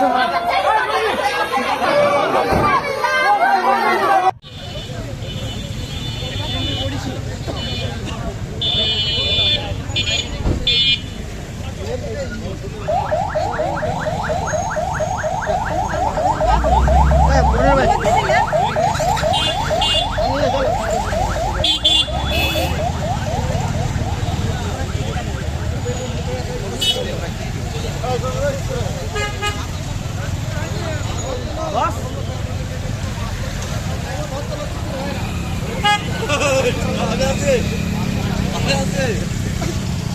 সময়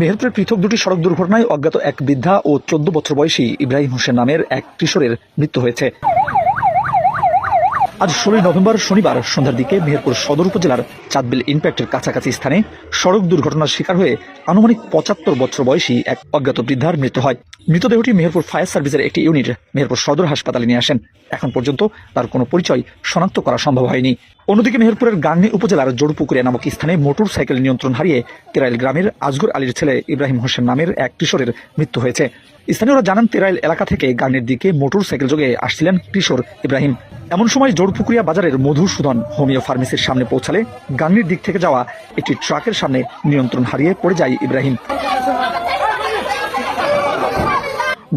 মেহেরপুরের পৃথক দুটি সড়ক দুর্ঘটনায় অজ্ঞাত এক বৃদ্ধা ও চোদ্দ বছর বয়সী ইব্রাহিম হোসেন নামের এক কিশোরের মৃত্যু হয়েছে। আজ ষোলোই নভেম্বর শনিবার সন্ধ্যার দিকে মেহেরপুর সদর উপজেলার চাঁদবিল ইম্প্যাক্টের কাছাকাছি স্থানে সড়ক দুর্ঘটনার শিকার হয়ে আনুমানিক পঁচাত্তর বছর বয়সী এক অজ্ঞাত বৃদ্ধার মৃত্যু হয়। মৃতদেহটি মেহেরপুর ফায়ার সার্ভিসের একটি ইউনিট মেহেরপুর সদর হাসপাতালে নিয়ে আসেন। এখন পর্যন্ত তার কোনো পরিচয় শনাক্ত করা সম্ভব হয়নি। অন্যদিকে মেহেরপুরের গাংনী উপজেলার জোড়পুকুরিয়া নামক স্থানে মোটর সাইকেল নিয়ন্ত্রণ হারিয়ে তেরাইল গ্রামের আজগর আলীর ছেলে ইব্রাহিম হোসেন নামের এক কিশোরের মৃত্যু হয়েছে। স্থানীয়রা জানান, তেরাইল এলাকা থেকে গাংনীর দিকে মোটর সাইকেল যোগে আসছিলেন কিশোর ইব্রাহিম। এমন সময় জোড়পুকুরিয়া বাজারের মধুসূদন হোমিও ফার্মেসির সামনে পৌঁছালে গাংনীর দিক থেকে যাওয়া একটি ট্রাকের সামনে নিয়ন্ত্রণ হারিয়ে পড়ে যায় ইব্রাহিম।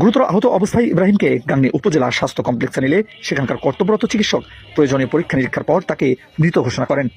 গুরুতর আহত অবস্থায় ইব্রাহিমকে গাংনী উপজেলা স্বাস্থ্য কমপ্লেক্সে নিলে সেখানকার কর্তব্যরত চিকিৎসক প্রয়োজনীয় পরীক্ষা নিরীক্ষার পর তাকে মৃত ঘোষণা করেন।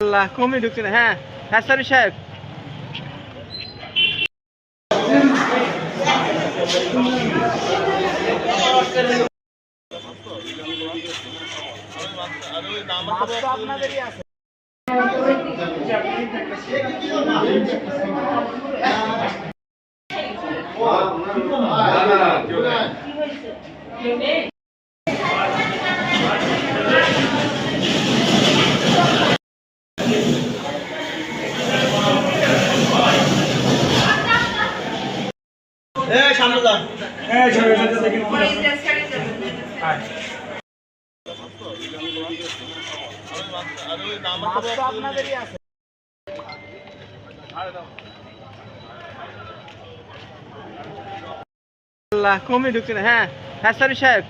আল্লাহ কমে ঢুকছে না। হ্যাঁ হ্যাঁ স্যার সাহেব। আপনাদেরই আছে সামনে যান হ্যাঁ সামনে যান আল্লাহ কমে ঢুকছে না হ্যাঁ হ্যাঁ স্যার সাহেব